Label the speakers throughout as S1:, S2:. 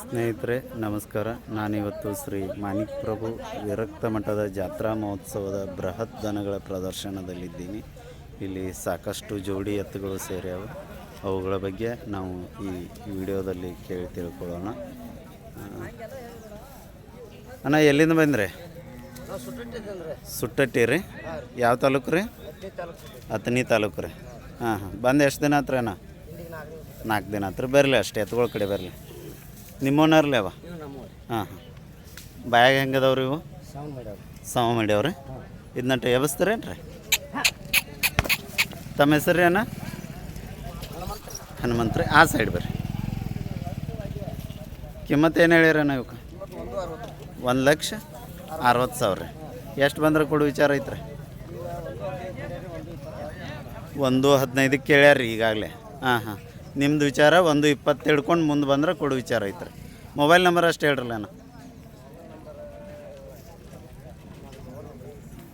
S1: ಸ್ನೇಹಿತರೆ, ನಮಸ್ಕಾರ. ನಾನಿವತ್ತು ಶ್ರೀ ಮಾಣಿಕ್ ಪ್ರಭು ವಿರಕ್ತ ಮಠದ ಜಾತ್ರಾ ಮಹೋತ್ಸವದ ಬೃಹತ್ ದನಗಳ ಪ್ರದರ್ಶನದಲ್ಲಿದ್ದೀನಿ. ಇಲ್ಲಿ ಸಾಕಷ್ಟು ಜೋಡಿ ಎತ್ತುಗಳು ಸೇರ್ಯಾವ. ಅವುಗಳ ಬಗ್ಗೆ ನಾವು ಈ ವಿಡಿಯೋದಲ್ಲಿ ಕೇಳಿ ತಿಳ್ಕೊಳ್ಳೋಣ. ಅಣ್ಣ, ಎಲ್ಲಿಂದ ಬಂದ್ರಿ? ಸುಟ್ಟಟ್ಟಿ ರೀ? ಯಾವ ತಾಲೂಕು ರೀ? ಹತ್ತನೇ ತಾಲೂಕು ರೀ. ಹಾಂ ಹಾಂ. ಬಂದು ಎಷ್ಟು ದಿನ ಹತ್ರ ಅಣ್ಣ?
S2: ನಾಲ್ಕು
S1: ದಿನ ಹತ್ರ ಬರಲಿ ಅಷ್ಟೇ, ಎತ್ತುಗಳ ಕಡೆ ಬರಲಿ. ನಿಮ್ಮೋನರ್ಲಿ ಅವ? ಹಾಂ ಹಾಂ. ಬಾಯಾಗ ಹೆಂಗದವ್ರಿ ಇವು? ಸಮ ಮಾಡ್ಯಾವ್ರಿ. ಇದನ್ನ ಎಬಸ್ತಾರೇನ್ರಿ ತಮ್ಮ ಹೆಸರು ಏನ ಹನುಮಂತ್ರಿ. ಆ ಸೈಡ್ ಬರ್ರಿ. ಕಿಮ್ಮತ್ತು ಏನು ಹೇಳಿರಣ್ಣ ಇವಕ್ಕೆ?
S2: ಒಂದು
S1: ಲಕ್ಷ ಅರವತ್ತು ಸಾವಿರ ರೀ. ಎಷ್ಟು ಬಂದ್ರೆ ಕೊಡು ವಿಚಾರ ಐತ್ರಿ. ಒಂದು ಹದಿನೈದಕ್ಕೆ ಕೇಳ್ಯಾರ ಈಗಾಗಲೇ. ಹಾಂ ಹಾಂ. ನಿಮ್ದು ವಿಚಾರ, ಒಂದು ಇಪ್ಪತ್ತು ಹಿಡ್ಕೊಂಡು ಮುಂದೆ ಬಂದ್ರೆ ಕೊಡು ವಿಚಾರ ಐತ್ರಿ. ಮೊಬೈಲ್ ನಂಬರ್ ಅಷ್ಟು ಹೇಳ್ರಲ್ಲ ನಾನು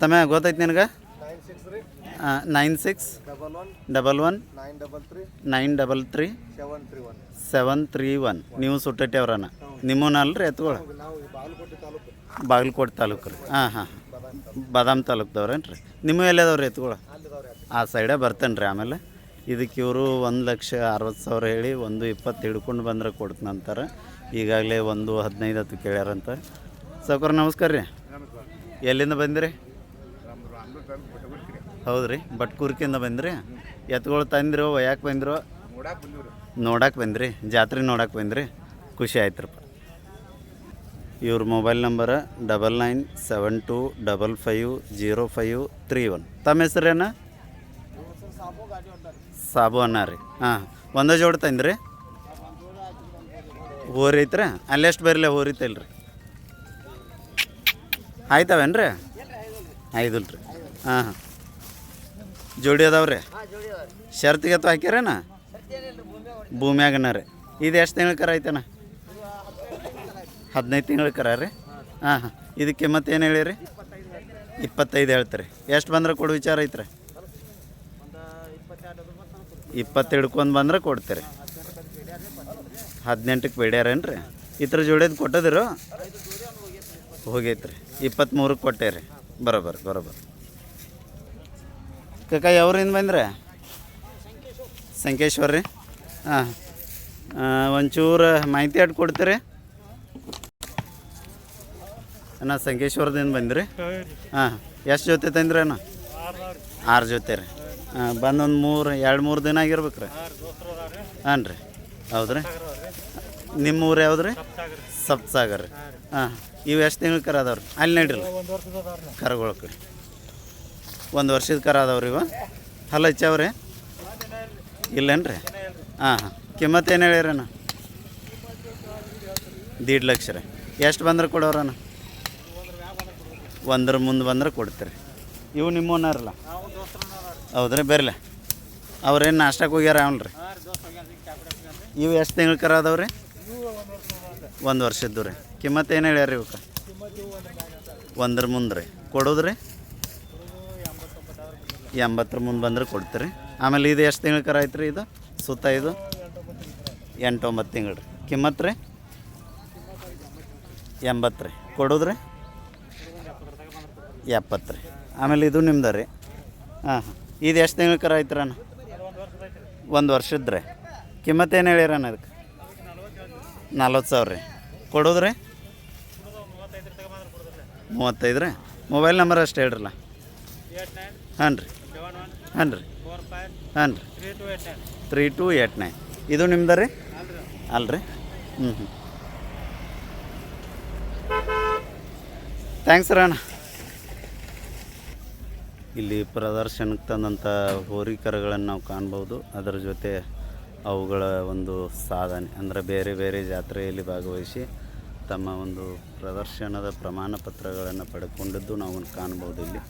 S1: ತಮ್ಮ, ಗೊತ್ತೈತೆ ನಿನಗೆ?
S2: Nine six double one nine double three seven three one
S1: ನೀವು ಸುಟ್ಟಟ್ಟೆವ್ರನ ನಿಮ್ಮನ್ನ ಅಲ್ರಿ ಎತ್ಕೊಳ?
S2: ಬಾಗಲಕೋಟೆ ತಾಲೂಕು
S1: ರೀ. ಹಾಂ ಹಾಂ ಬಾದಾಮ್ ತಾಲೂಕ್ದವ್ರೇನು ರೀ ನಿಮ್ಮ ಎಲ್ಲದವ್ರಿ ಎತ್ಕೊಳ? ಆ ಸೈಡೇ ಬರ್ತೇನೆ ರೀ ಆಮೇಲೆ. ಇದಕ್ಕೆ ಇವರು ಒಂದು ಲಕ್ಷ ಅರವತ್ತು ಸಾವಿರ ಹೇಳಿ ಒಂದು ಇಪ್ಪತ್ತು ಹಿಡ್ಕೊಂಡು ಬಂದ್ರೆ ಕೊಡ್ತಂತಾರೆ ಈಗಾಗಲೇ ಒಂದು ಹದಿನೈದು ಹತ್ತು ಕೇಳ್ಯಾರಂತ. ಸೌಕರ್ಯ ನಮಸ್ಕಾರ ರೀ. ಎಲ್ಲಿಂದ ಬಂದಿರಿ? ಹೌದು ರೀ. ಬಟ್ಕೂರ್ಕಿಂದ ಬಂದಿರಿ. ಎತ್ಗಳು ತಂದಿರೋ ಒಯ್ಯಾಕೆ ಬಂದಿರೋ? ನೋಡಕ್ಕೆ ಬಂದಿರಿ. ಜಾತ್ರೆ ನೋಡಕ್ಕೆ ಬಂದಿರಿ. ಖುಷಿ ಆಯ್ತ್ರಪ್ಪ. ಇವ್ರ mobile number double nine seven two double five zero five three one. ತಮ್ಮ ಹೆಸ್ರೇನ?
S2: ಸಾಬು ಗಾಡಿ ಹೊಂಟಾರಿ
S1: ಸಾಬು ಅನ್ನ ರೀ. ಹಾಂ, ಒಂದೇ ಜೋಡಿ ತಂದ್ರಿ? ಹೋರಿ ಐತ್ರ? ಅಲ್ಲೆಷ್ಟು ಬರಲಿ ಹೋರಿ ರೀ ಆಯ್ತವೇನು ರೀ ಐದಲ್ ರೀ ಹಾಂ ಹಾಂ. ಜೋಡಿ ಅದಾವ್ರಿ ಶರ್ತಿಗೆ ಅಥವಾ ಹಾಕ್ಯಾರೇನ? ಭೂಮ್ಯಾಗನ ರೀ. ಇದು ಎಷ್ಟು ತಿಂಗಳ ಕರ ಐತನ? ಹದಿನೈದು ತಿಂಗಳ ಕರ ರೀ? ಹಾಂ ಹಾಂ. ಇದಕ್ಕೆ ಮತ್ತೇನು ಹೇಳಿರಿ? ಇಪ್ಪತ್ತೈದು ಹೇಳ್ತೀರಿ. ಎಷ್ಟು ಬಂದ್ರೆ ಕೊಡು ವಿಚಾರ ಐತ್ರಿ? ಇಪ್ಪತ್ತು ಹಿಡ್ಕೊಂಡು ಬಂದ್ರೆ ಕೊಡ್ತೀರಿ. ಹದಿನೆಂಟಕ್ಕೆ ಬೇಡ್ಯಾರೇನು ರೀ ಥರ ಜೋಡಿದು ಕೊಟ್ಟದಿರು? ಹೋಗೈತ್ರಿ. ಇಪ್ಪತ್ತ್ಮೂರಕ್ಕೆ ಕೊಟ್ಟೇರಿ. ಬರೋಬರ್ ಬರೋಬರ್. ಕಕ್ಕ ಯಾವ್ರಿಂದ ಬಂದ್ರೆ? ಸಂಕೇಶ್ವರ್ ರೀ ಹಾಂ ಒಂಚೂರು ಮಾಹಿತಿ ಅಟ್ ಕೊಡ್ತೀರಿ? ಅಣ್ಣ ಸಂಕೇಶ್ವರದಿಂದ ಬಂದ್ರಿ? ಹಾಂ ಎಷ್ಟು ಜೊತೆ ತಂದ್ರಿ ಅಣ್ಣ? ಆರು ಜೊತೆ ರೀ. ಹಾಂ, ಬಂದೊಂದು ಮೂರು, ಎರಡು ಮೂರು ದಿನ ಆಗಿರ್ಬೇಕು ರೀ. ಹಾಂ ರೀ. ಹೌದು ರೀ ನಿಮ್ಮ ಊರು ಯಾವ್ದು ರೀ ಸಪ್ತಸಾಗರ್ ರೀ. ಹಾಂ, ಇವು ಎಷ್ಟು ತಿಂಗಳು ಕರ ಅದಾವ್ರಿ ಅಲ್ಲಿ ನಡೀರಿ ಕರಗಳ ಕಡೆ ಒಂದು ವರ್ಷದ ಕರ ಅದಾವ್ರಿ ಇವ. ಹಲ್ಲ ಹಚ್ಚಾವ್ರಿ ಇಲ್ಲೇನು ರೀ? ಹಾಂ ಹಾಂ. ಕಿಮ್ಮತ್ತು ಏನು ಹೇಳಿರಣ್ಣ ದೀಡ್ ಲಕ್ಷ ರೀ. ಎಷ್ಟು ಬಂದ್ರೆ ಕೊಡೋರಣ್ಣ ಒಂದ್ರ ಮುಂದೆ ಬಂದ್ರೆ ಕೊಡ್ತೀರಿ. ಇವು ನಿಮ್ಮವನಾರಲ್ಲ ಹೌದ್ರಿ ಬರ್ಲೆ ಅವ್ರೇನು ನಾಷ್ಟಕ್ಕೆ ಹೋಗ್ಯಾರ ಅವನು ರೀ ಇವು ಎಷ್ಟು ತಿಂಗಳು ಕರ ರೀ ಒಂದು ವರ್ಷದ್ದು ರೀ ಕಿಮ್ಮತ್ತು ಏನು ಹೇಳ್ಯಾರ ರೀ ಇವಕ್ಕೆ ಒಂದ್ರ ಮುಂದೆ ರೀ ಕೊಡೋದ್ರಿ? ಎಂಬತ್ತರ ಮುಂದೆ ಬಂದ್ರೆ ಕೊಡ್ತೀರಿ. ಆಮೇಲೆ ಇದು ಎಷ್ಟು ತಿಂಗಳು ಕರ ಐತ್ರಿ ಇದು? ಸುತ್ತ ಇದು? ಎಂಟು ಒಂಬತ್ತು ತಿಂಗಳು ರೀ. ಕಿಮ್ಮತ್ತು ರೀ? ಎಂಬತ್ತು ರೀ. ಕೊಡೋದ್ರಿ? ಎಪ್ಪತ್ತು ರೀ. ಆಮೇಲೆ ಇದು ನಿಮ್ದು ರೀ. ಹಾಂ ಹಾಂ. ಇದು ಎಷ್ಟು ತಿಂಗ್ಳ ಕರ ಐತ್ರಣ್ಣ ಒಂದು ವರ್ಷದ ರೀ ಕಿಮ್ಮತ್ತು ಏನು ಹೇಳಿರಣ್ಣ ಅದಕ್ಕೆ ನಲ್ವತ್ತು ಸಾವಿರ ರೀ. ಕೊಡೋದ್ರಿ? ಮೂವತ್ತೈದು ರೀ ಮೊಬೈಲ್ ನಂಬರ್ ಅಷ್ಟು ಹೇಳ್ರಲ್ಲ? ಹಾಂ ರೀ. ಹಾಂ ರೀ. ಹಾಂ ರೀ. Three two eight nine. ಇದು ನಿಮ್ದು ರೀ? ಅಲ್ರಿ. ಹ್ಞೂ ಹ್ಞೂ. ಥ್ಯಾಂಕ್ಸ್ ರೀ ಅಣ್ಣ. ಇಲ್ಲಿ ಪ್ರದರ್ಶನಕ್ಕೆ ತಂದಂಥ ಹೋರಿಕರಗಳನ್ನು ನಾವು ಕಾಣ್ಬೋದು. ಅದರ ಜೊತೆ ಅವುಗಳ ಒಂದು ಸಾಧನೆ ಅಂದರೆ ಬೇರೆ ಬೇರೆ ಜಾತ್ರೆಯಲ್ಲಿ ಭಾಗವಹಿಸಿ ತಮ್ಮ ಒಂದು ಪ್ರದರ್ಶನದ ಪ್ರಮಾಣ ಪತ್ರಗಳನ್ನು ಪಡ್ಕೊಂಡಿದ್ದು ನಾವು ಕಾಣ್ಬೋದು ಇಲ್ಲಿ.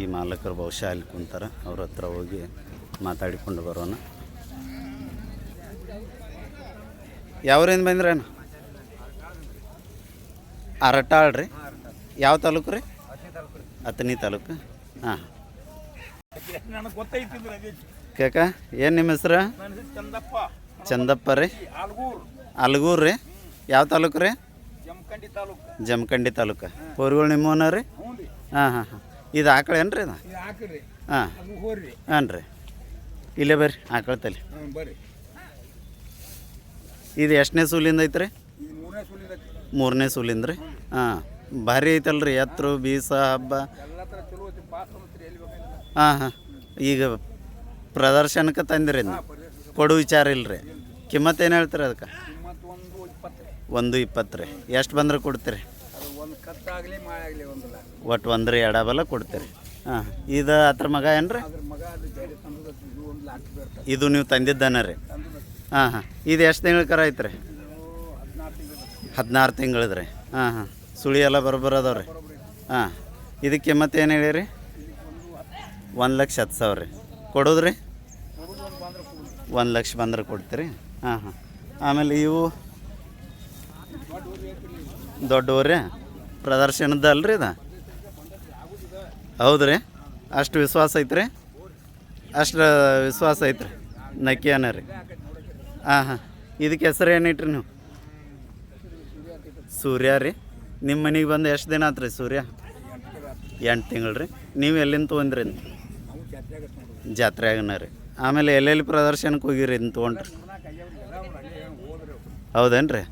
S1: ಈ ಮಾಲಕರು ಬಹುಶಃ ಅಲ್ಲಿ ಕುಂತಾರೆ ಅವ್ರ ಹತ್ರ ಹೋಗಿ ಮಾತಾಡಿಕೊಂಡು ಬರೋಣ. ಯಾವ್ರಿಂದ ಬಂದ್ರೇನು ಅರಟಾಳ್ ರೀ? ಯಾವ ತಾಲೂಕು ರೀ. ಹತ್ತನೇ ತಾಲೂಕು. ಹಾಂ.
S2: ನನಗೆ
S1: ಕೇಕ ಏನು ನಿಮ್ಮ ಹೆಸ್ರು?
S2: ಚಂದಪ್ಪ.
S1: ಚಂದಪ್ಪ ರೀ. ಅಲ್ಗೂರ್ ರೀ. ಯಾವ ತಾಲೂಕು ರೀ?
S2: ಜಮಖಂಡಿ ತಾಲೂಕು.
S1: ಜಮಖಂಡಿ ತಾಲೂಕು. ಹೋರಿಗಳು ನಿಮ್ಮವನ ರೀ? ಹಾಂ ಹಾಂ ಹಾಂ. ಇದು ಆಕಳ ಏನು ರೀ ಇದು? ಹಾಂ. ಹಾಂ ರೀ? ಇಲ್ಲೇ ಬರ್ರಿ ಆಕಳ ತಲೆ. ಇದು ಎಷ್ಟನೇ ಸೂಲಿಂದ ಐತ್ರಿ?
S2: ಇದು ಮೂರನೇ ಸುಲಿದ
S1: ಮೂರನೇ ಸೂಲಿಂದ ರೀ? ಹಾಂ. ಭಾರಿ ಐತಲ್ರಿ ಎತ್ತರು ಬೀಸ ಹಬ್ಬ. ಹಾಂ ಹಾಂ. ಈಗ ಪ್ರದರ್ಶನಕ್ಕೆ ತಂದಿರಿ. ಕೊಡು ವಿಚಾರ ಇಲ್ರಿ. ಕಿಮ್ಮತ್ತು ಏನು ಹೇಳ್ತೀರಿ ಅದಕ್ಕೆ?
S2: ಒಂದು ಇಪ್ಪತ್ತು ರೀ.
S1: ಎಷ್ಟು ಬಂದ್ರೆ ಕೊಡ್ತೀರಿ? ಒಟ್ಟು ಒಂದ್ರಿ ಎಡಬಲ ಕೊಡ್ತೀರಿ. ಹಾಂ ಇದು ಅದ್ರ ಮಗ
S2: ಏನ್ರಿ? ಇದು
S1: ನೀವು ತಂದಿದ್ದಾನ ರೀ? ಹಾಂ ಹಾಂ. ಇದು ಎಷ್ಟು ತಿಂಗಳ ಕರ ಐತ್ರಿ?
S2: ಹದಿನಾರು
S1: ತಿಂಗಳದ್ರಿ ಹಾಂ ಹಾಂ. ಸುಳಿ ಎಲ್ಲ ಬರೋಬ್ಬರ ಅದಾವ್ರಿ. ಹಾಂ. ಇದಕ್ಕೆ ಮತ್ತೇನು ಏನು ಹೇಳಿರಿ? ಒಂದು ಲಕ್ಷ ಹತ್ತು ಸಾವಿರ ರೀ. ಕೊಡೋದ್ರಿ?
S2: ಕೊಡೋದು ಒಂದು
S1: ಲಕ್ಷ ಬಂದ್ರೆ ಕೊಡ್ತೀರಿ? ಹಾಂ ಹಾಂ. ಆಮೇಲೆ ಇವು ದೊಡ್ಡವ್ರಿ ಪ್ರದರ್ಶನದ ಅಲ್ರಿ ಇದು? ಹೌದು ರೀ. ಅಷ್ಟು ವಿಶ್ವಾಸ ಐತ್ರಿ? ಅಷ್ಟು ವಿಶ್ವಾಸ ಐತ್ರಿ. ನಕ್ಕಿಯಾನ ರೀ. ಹಾಂ ಹಾಂ. ಇದಕ್ಕೆ ಹೆಸರು ಏನಿಟ್ರಿ ನೀವು? ಸೂರ್ಯ ರೀ. ನಿಮ್ಮ ಮನೆಗೆ ಬಂದು ಎಷ್ಟು ದಿನ ಆತ್ರಿ ಸೂರ್ಯ? ಎಂಟು ತಿಂಗಳು ರೀ. ನೀವು ಎಲ್ಲಿಂದ ತೊಗೊಂಡ್ರಿ ಜಾತ್ರೆಯಾಗನ ರೀ. ಆಮೇಲೆ ಎಲ್ಲೆಲ್ಲಿ ಪ್ರದರ್ಶನಕ್ಕೆ ಹೋಗಿರಿ ಇದನ್ನು ತೊಗೊಂಡ್ರಿ? ಹೌದೇನ್ರಿ?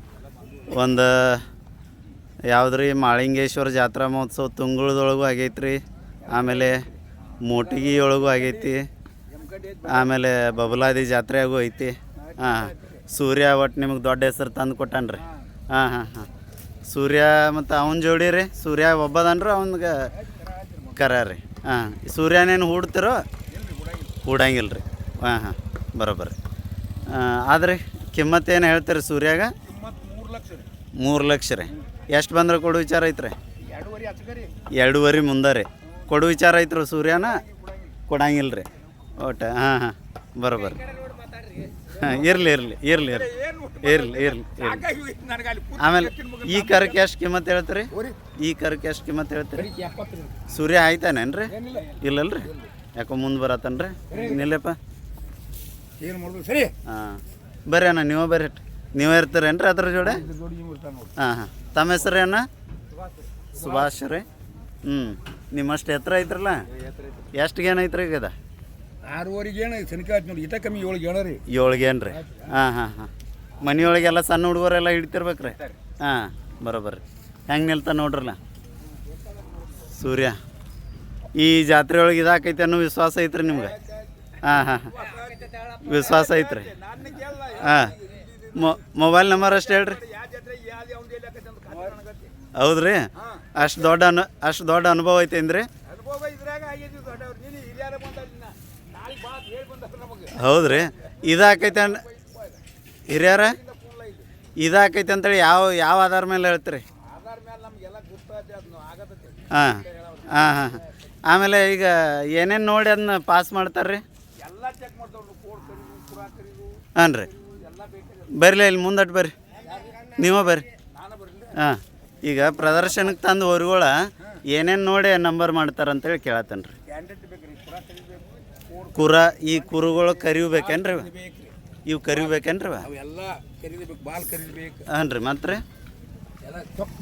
S1: ಒಂದು ಯಾವುದ್ರಿ ಮಾಳಿಂಗೇಶ್ವರ ಜಾತ್ರಾ ಮಹೋತ್ಸವ ತುಂಗುಳದೊಳಗೂ ಆಗೈತ್ರಿ, ಆಮೇಲೆ ಮೋಟಿಗಿಯೊಳಗೂ ಆಗೈತಿ, ಆಮೇಲೆ ಬಬಲಾದಿ ಜಾತ್ರೆಯಾಗೂ ಐತಿ. ಹಾಂ, ಸೂರ್ಯ ಒಟ್ಟು ನಿಮಗೆ ದೊಡ್ಡ ಹೆಸರು ತಂದು ಕೊಟ್ಟಾನ್ರಿ. ಹಾಂ ಹಾಂ ಹಾಂ. ಸೂರ್ಯ ಮತ್ತು ಅವನ ಜೋಡಿ ರೀ, ಸೂರ್ಯ ಒಬ್ಬದನ್ರಿ, ಅವನಿಗೆ ಕರ ರೀ ಹಾಂ ಸೂರ್ಯನೇನು ಹೂಡ್ತಿರೋ? ಹೂಡಂಗಿಲ್ಲ ರೀ ಹಾಂ ಹಾಂ, ಬರೋಬ್ಬರಿ. ಆದ್ರೆ ಕಿಮ್ಮತ್ತು ಏನು ಹೇಳ್ತೀರಿ ಸೂರ್ಯಾಗ?
S2: ಮೂರು ಲಕ್ಷ ರೀ.
S1: ಎಷ್ಟು ಬಂದ್ರೆ ಕೊಡು ವಿಚಾರ ಐತ್ರಿ?
S2: ಎರಡೂವರೆ
S1: ಮುಂದೆ ರೀ. ಕೊಡು ವಿಚಾರ ಐತ್ರಿ ಸೂರ್ಯನ? ಕೊಡಂಗಿಲ್ಲ ರೀ ಓಟ ಹಾಂ ಹಾಂ, ಬರೋಬ್ಬರಿ. ಇರಲಿ ಇರಲಿ ಇರಲಿ ಇರಲಿ. ಇರಲಿ ಇರಲಿ ಇರಲಿ. ಆಮೇಲೆ ಈ ಕರಕ್ಕೆ ಎಷ್ಟು ಕಿಮ್ಮತ್ತು ಹೇಳ್ತೀರಿ? ಈ ಕರಕ್ಕೆ ಎಷ್ಟು ಕಿಮ್ಮತ್ತು ಹೇಳ್ತೀರಿ? ಸೂರ್ಯ ಆಯ್ತಾನೇನು ರೀ
S2: ಏನಿಲ್ಲ.
S1: ಇಲ್ಲಲ್ರಿ? ಯಾಕೋ ಮುಂದೆ ಬರತ್ತನ್ರಿ? ನಿಲ್ಲಪ್ಪ
S2: ಏನು ಮಾಡೋದು? ಸರಿ.
S1: ಹಾಂ. ಬರ್ರಿ ಅಣ್ಣ ನೀವೇ ಬರ್ರಿ. ನೀವೇ ಇರ್ತೀರೇನ್ರಿ ಅದ್ರ ಜೋಡೆ? ಹಾಂ ಹಾಂ. ತಮ್ಮ ಹೆಸರು ಅಣ್ಣ? ಸುಭಾಷ್ ರೀ. ಹ್ಞೂ ನಿಮ್ಮಷ್ಟು ಎತ್ತರ ಐತ್ರಲ್ಲ? ಎಷ್ಟು ಗೇನ್ ಐತ್ರಿ ಈಗ ಅದ?
S2: ಆರೂವರೆಗೆ ಏನು ನೋಡಿ, ಇಟ ಕಮ್ಮಿ ಏಳಿಗೆ ರೀ
S1: ಏಳು ಗೇನ್ ರೀ ಹಾಂ ಹಾಂ ಹಾಂ. ಮನೆಯೊಳಗೆಲ್ಲ ಸಣ್ಣ ಹುಡುಗರೆಲ್ಲ ಹಿಡಿತಿರ್ಬೇಕು ರೀ ಹಾಂ, ಬರೋಬರ್ರಿ. ಹೆಂಗೆ ನಿಲ್ತಾನೆ ನೋಡ್ರಲ್ಲ? ಸೂರ್ಯ, ಈ ಜಾತ್ರೆ ಒಳಗೆ ಇದಾಕೈತೆ ಅನ್ನೋ ವಿಶ್ವಾಸ ಐತ್ರಿ ನಿಮ್ಗೆ? ಹಾಂ ಹಾಂ ಹಾಂ. ವಿಶ್ವಾಸ ಐತ್ರಿ? ಹಾಂ. ಮೊಬೈಲ್ ನಂಬರ್ ಅಷ್ಟು ಹೇಳ್ರಿ? ಹೌದ್ರಿ? ಅಷ್ಟು ದೊಡ್ಡ ಅನು, ಅಷ್ಟು ದೊಡ್ಡ ಅನುಭವ ಐತೇನ್ರಿ
S2: ಅನುಭವ ಇದ್ರಾಗ ಆಗೈತಿ ದೊಡ್ಡವ್ರು ನೀನು ಹಿರಿಯರ ಬಂದಿಲ್ಲ ನಾಳೆ ಬಾ ಅಂತ ಹೇಳಿ ಬಂದ ನಮಗೆ
S1: ಹೌದ್ರಿ. ಇದಾಕೈತೆ ಅನ್ ಹಿರಿಯರ, ಇದಾಕೈತೆ ಅಂತೇಳಿ ಯಾವ ಯಾವ ಆಧಾರ ಮೇಲೆ ಹೇಳ್ತೀರಿ? ಹಾಂ ಹಾಂ ಹಾಂ ಆಮೇಲೆ ಈಗ ಏನೇನು ನೋಡಿ ಅದನ್ನ ಪಾಸ್
S2: ಮಾಡ್ತಾರ್ರಿ?
S1: ಹಾಂ ರೀ ಬರ್ಲಿ ಇಲ್ಲಿ ಮುಂದಟ್ಟು ಬರ್ರಿ. ನೀವು ಬರ್ರಿ. ಹಾಂ, ಈಗ ಪ್ರದರ್ಶನಕ್ಕೆ ತಂದು ಹೊರಗಳ ಏನೇನು ನೋಡಿ ನಂಬರ್ ಮಾಡ್ತಾರಂತೇಳಿ ಕೇಳತ್ತೇನೆ ರೀ ಕುರ ಈ ಕುರುಗಳು ಕರಿಬೇಕೇನ್ರಿ? ಇವು ಕರಿಬೇಕೇನ್ರಿ ಅವ
S2: ಅವೆಲ್ಲ ಕರೀಬೇಕು ಬಾಲ್ ಕರೀಬೇಕು.
S1: ಹಾಂ ರೀ ಮತ್ತೆ ರೀ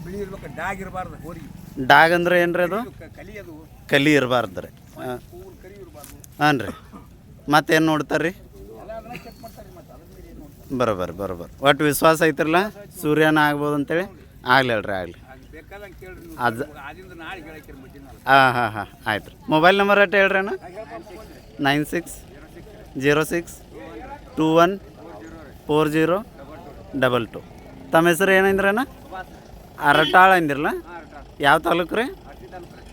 S2: ಬಿಳಿ ಇರ್ಬೇಕು ಡಾಗ್ ಇರಬಾರ್ದು ಹೋರಿ.
S1: ಡಾಗ್ ಅಂದ್ರೆ ಏನ್ರಿ ಅದು?
S2: ಕಲಿ ಅದು.
S1: ಕಲಿ ಇರಬಾರ್ದು. ರೀ ಹಾಂ ರೀ ಮತ್ತೇನು ನೋಡ್ತಾರೆ? ರೀ ಬರೋಬರ್ ಬರೋಬರ್. ಒಟ್ಟು ವಿಶ್ವಾಸ ಐತ್ರಲ್ಲ? ಸೂರ್ಯನ ಆಗ್ಬೋದು ಅಂತೇಳಿ? ಆಗ್ಲಿ ಅಲ್ರಿ ಆಗಲಿ.
S2: ಅದು
S1: ಹಾಂ ಹಾಂ ಹಾಂ. ಆಯ್ತು ರೀ. ಮೊಬೈಲ್ ನಂಬರ್ ಅಟ್ಟು ಹೇಳ್ರಿ ಅಣ್ಣ? Nine six zero six two one four zero double two. ತಮ್ಮ ಹೆಸರು ಏನಂದ್ರಣ್ಣ ಅರಟಾಳ ಅಂದಿರಲ್ಲ? ಯಾವ ತಾಲೂಕು ರೀ?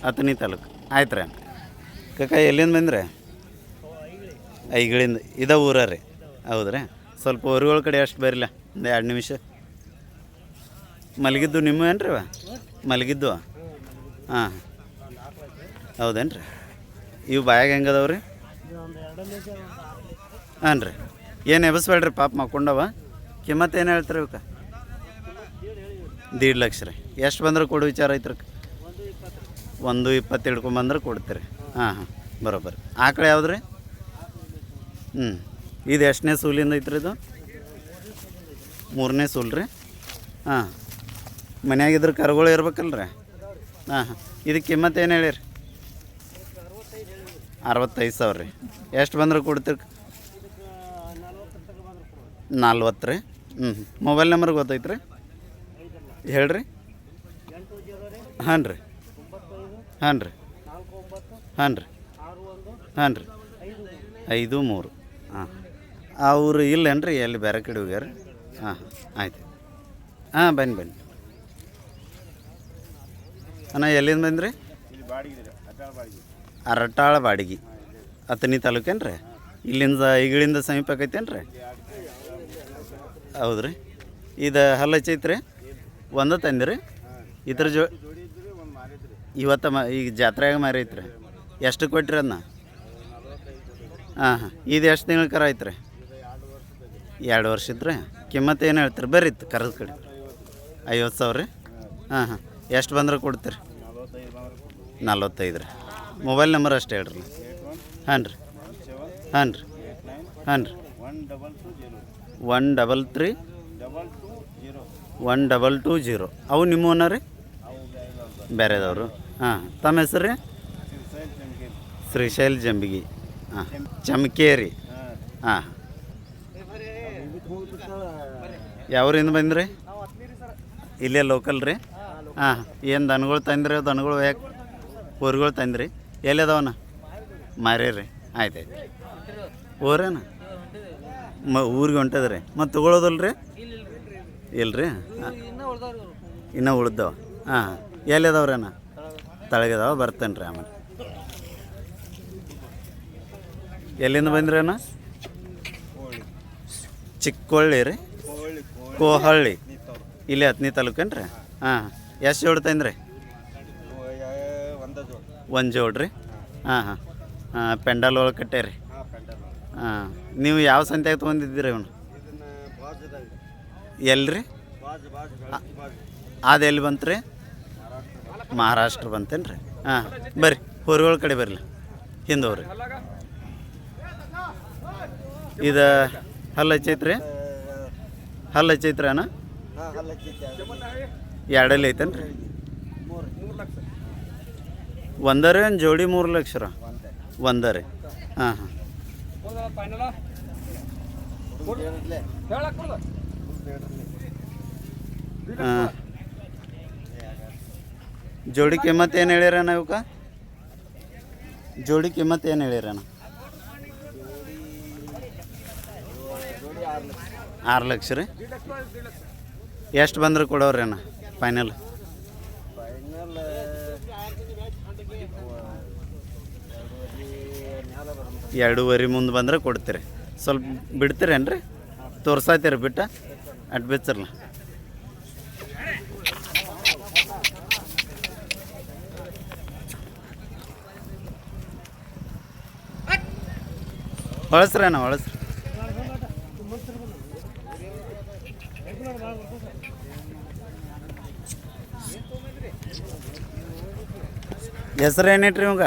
S1: ಅತನಿ ತಾಲೂಕು. ಆಯ್ತು ರೀ ಕಕ್ಕ ಎಲ್ಲಿಂದ ಬಂದ್ರಿ? ಐಗಳಿಂದ. ಇದ ಊರ ರೀ. ಹೌದ್ರಿ ಸ್ವಲ್ಪ ಊರುಗಳ ಕಡೆ ಅಷ್ಟು ಬರಲಿಲ್ಲ ಒಂದು ಎರಡು ನಿಮಿಷ. ಮಲಗಿದ್ದು ನಿಮ್ಮ ಏನ್ರಿ ಇವ? ಮಲಗಿದ್ದು ಹಾಂ. ಹೌದೇನು ರೀ ಇವು ಬಾಯಾಗ ಹೆಂಗದವ ರೀ ಹಾಂ ರೀ ಏನು ಎಬ್ಬಿಸ್ಬೇಡ್ರಿ ಪಾಪ ಮಕ್ಕೊಂಡವ. ಕಿಮ್ಮತ್ತು ಏನು ಹೇಳ್ತೀರಿ ಇವಕ್ಕೆ? ದೀಡ್ ಲಕ್ಷ ರೀ. ಎಷ್ಟು ಬಂದ್ರೆ ಕೊಡು ವಿಚಾರ ಐತ್ರಿ ಒಂದು ಇಪ್ಪತ್ತು ಹಿಡ್ಕೊಂಬಂದ್ರೆ ಕೊಡ್ತೀರಿ. ಹಾಂ ಹಾಂ. ಬರೋಬ್ಬರಿ. ಆಕಳೆ ಯಾವ್ದು ರೀ ಹ್ಞೂ ಇದು ಎಷ್ಟನೇ ಸೂಲಿಂದ ಐತ್ರಿ ಇದು? ಮೂರನೇ ಸೂಲ್ ರೀ ಹಾಂ. ಮನ್ಯಾಗಿದ್ರೆ ಕರುಗಳು ಇರ್ಬೇಕಲ್ರಿ. ಹಾಂ ಹಾಂ. ಇದಕ್ಕೆ ಕಿಮ್ಮತ್ತು ಏನು ಹೇಳಿರಿ? ಅರವತ್ತೈದು ಸಾವಿರ ರೀ. ಎಷ್ಟು ಬಂದ್ರೆ ಕೊಡ್ತೀರಿ? ನಲ್ವತ್ತು ರೀ. ಹ್ಞೂ ಮೊಬೈಲ್ ನಂಬರ್ ಗೊತ್ತೈತೆ ರೀ ಹೇಳ್ರಿ. ಹಾಂ ರೀ ಹಾಂ ರೀ ಹಾಂ ರೀ ಹಾಂ ರೀ ಐದು, ಮೂರು. ಹಾಂ ಅವರು ಇಲ್ಲೇನು ರೀ ಎಲ್ಲಿ ಬೇರೆ ಕಡೆ ಹೋಗ್ಯಾರ? ಹಾಂ. ಆಯ್ತು. ಹಾಂ, ಬನ್ನಿ ಬನ್ನಿ. ಅಣ್ಣ, ಎಲ್ಲಿಂದ ಬಂದ್ರಿ? ಅರಟಾಳ ಬಾಡಿಗೆ. ಅತನಿ ತಾಲೂಕೇನು ರೀ ಇಲ್ಲಿಂದ ಈಗಳಿಂದ ಸಮೀಪ ಆಕೈತೇನು ರೀ ಹೌದು ರೀ ಇದು ಹಲ್ಲು ಹಚ್ಚೈತ್ರಿ? ಒಂದ ತಂದಿರಿ? ಇದ್ರ ಜೋ ಇವತ್ತ ಮ ಈಗ ಜಾತ್ರೆಯಾಗ ಮಾರೈತ್ರಿ. ಎಷ್ಟು ಕೊಟ್ಟಿರಿ ಅದನ್ನ ಹಾಂ ಹಾಂ. ಇದು ಎಷ್ಟು ತಿಂಗಳ ಕರ ಐತ್ರಿ? ಎರಡು ವರ್ಷ ಇದ್ರೆ ಕಿಮ್ಮತ್ತು ಏನು ಹೇಳ್ತೀರಿ? ಬರ್ರಿ ಕರೆದ ಕಡೆ. ಐವತ್ತು ಸಾವಿರ ರೀ? ಹಾಂ ಹಾಂ. ಎಷ್ಟು ಬಂದ್ರೆ ಕೊಡ್ತೀರಿ? ನಲ್ವತ್ತೈದು ರೀ. ಮೊಬೈಲ್ ನಂಬರ್ ಅಷ್ಟೇ ಹೇಳ್ರಿ. ಹಾಂ ರೀ. ಹಾಂ ರೀ. ಹಾಂ ರೀ. One double three one double two zero. ಅವು ನಿಮ್ಮವನ್ನ ರೀ? ಬೇರೆದವರು. ಹಾಂ. ತಮ್ಮ ಹೆಸರು ರೀ? ಶ್ರೀಶೈಲ್ ಜಂಬಿಗಿ. ಹಾಂ. ಚಮಕೇರಿ. ಹಾಂ. ಯಾವ್ರಿಂದ ಬಂದ್ರಿ? ಇಲ್ಲೇ ಲೋಕಲ್ ರೀ? ಹಾಂ ಏನು ದನಗಳು ತಂದ್ರಿ ದನಗಳು ಯಾಕೆ ಊರುಗಳು ತಂದ್ರಿ? ಎಲ್ಲಿ ಅದಾವನ? ಮಾರೇ ರೀ ಆಯ್ತು ಆಯ್ತು. ಊರೇನ? ಮ ಊರಿಗೆ ಹೊಂಟದ್ರಿ. ಮತ್ತು ತೊಗೊಳೋದಲ್ಲ ರೀ ಇಲ್ರಿ. ಹಾಂ. ಇನ್ನೂ ಉಳ್ದವ. ಹಾಂ ಎಲ್ಲಿ ಅದಾವ್ರೇನ? ತಳಗದಾವ ಬರ್ತೇನೆ ರೀ ಆಮೇಲೆ. ಎಲ್ಲಿಂದ ಬಂದ್ರೇನ? ಚಿಕ್ಕೊಳ್ಳಿ ರೀ. ಕೋಹಳ್ಳಿ ಇಲ್ಲಿ ಹತ್ತನೇ ತಾಲೂಕೇನು ರೀ ಹಾಂ. ಎಷ್ಟು ಜೋಡಿ ರೀ ಒಂದು ಜೋಡಿ ರೀ ಹಾಂ ಹಾಂ. ಹಾಂ, ಪೆಂಡಲ್ ಒಳಗೆ ಕಟ್ಟೆ ರೀ ಹಾಂ. ನೀವು ಯಾವ ಸಂತ್ಯಾಗ ತೊಗೊಂಡಿದ್ದೀರಿ ಅವನು ಎಲ್ರಿ? ಅದು ಎಲ್ಲಿ ಬಂತು ರೀ ಮಹಾರಾಷ್ಟ್ರ ಬಂತೇನು ರೀ ಹಾಂ, ಬರ್ರಿ. ಹೊರಗಳ ಕಡೆ ಬರಲಿ. ಹಿಂದವ್ರಿ. ಇದು ಹಲ್ಲು ಹಚ್ಚೈತ್ರಿ ಹಲ್ಲು ಹಚ್ಚೈತ್ರಿ ಅಣ್ಣ? ಎರಡಲ್ಲಿ ಐತೇನು ರೀ ಒಂದರೆ ಏನು ಜೋಡಿ ಮೂರು ಲಕ್ಷ ರೀ ಒಂದರೆ. ಹಾಂ ಹಾಂ. ಹಾಂ. ಜೋಡಿ ಕಿಮ್ಮತ್ತು ಏನು ಹೇಳಿರಣ್ಣ ಇವಕ್ಕ? ಜೋಡಿ ಕಿಮ್ಮತ್ತು ಏನು ಹೇಳಿರಣ್ಣ? ಆರು ಲಕ್ಷ ರೀ. ಎಷ್ಟು ಬಂದ್ರೆ ಕೊಡೋರಿ ಅಣ್ಣ? ಫೈನಲ್ ಎರಡೂವರೆ ಮುಂದೆ ಬಂದ್ರೆ ಕೊಡ್ತೀರಿ. ಸ್ವಲ್ಪ ಬಿಡ್ತೀರೇನು ರೀ ತೋರ್ಸಾತೀರಿ ಬಿಟ್ಟ? ಅಟ್ ಬಿಚ್ಚರ್ಲ ಹೊಳಸ್ರೇನ ಹೊಳಸ್ರಿ. ಹೆಸ್ರು ಏನಿಟ್ರಿ ಇವಾಗ?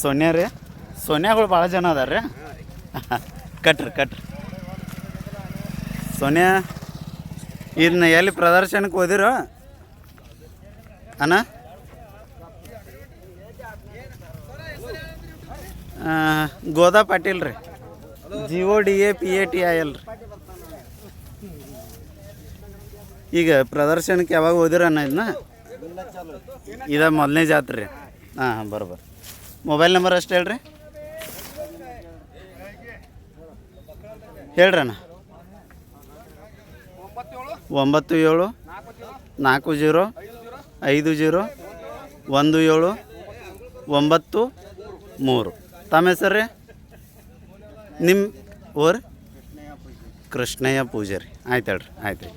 S1: ಸೋನ್ಯಾ ರೀ? ಸೋನ್ಯಾಗಳು ಭಾಳ ಜನ ಅದಾರ ರೀ ಕಟ್ರಿ ಕಟ್ರಿ. ಸೋನ್ಯಾ ಇದನ್ನ ಎಲ್ಲಿ ಪ್ರದರ್ಶನಕ್ಕೆ ಓದಿರೋ ಅಣ್ಣ? ಗೋದಾ ಪಾಟೀಲ್ ರೀ G O D A P A T I L ರೀ. ಈಗ ಪ್ರದರ್ಶನಕ್ಕೆ ಯಾವಾಗ ಓದಿರಣ್ಣ ಇದನ್ನ ಇದ ಮೊದಲನೇ ಜಾತ್ರೆ ಹಾಂ ಹಾಂ, ಬರೋಬರ್. ಮೊಬೈಲ್ ನಂಬರ್ ಅಷ್ಟು ಹೇಳ್ರಿ? ಹೇಳ್ರಣ್ಣ ಒಂಬತ್ತು ಏಳು, ನಾಲ್ಕು ಜೀರೋ, ಐದು ಜೀರೋ, ಒಂದು ಏಳು, ಒಂಬತ್ತು ಮೂರು. ತಮ್ಮ ರೀ? ನಿಮ್ಮ ಓರ್ ಕೃಷ್ಣಯ್ಯ ಪೂಜಾರಿ. ಆಯ್ತು ಹೇಳ್ರಿ, ಆಯ್ತು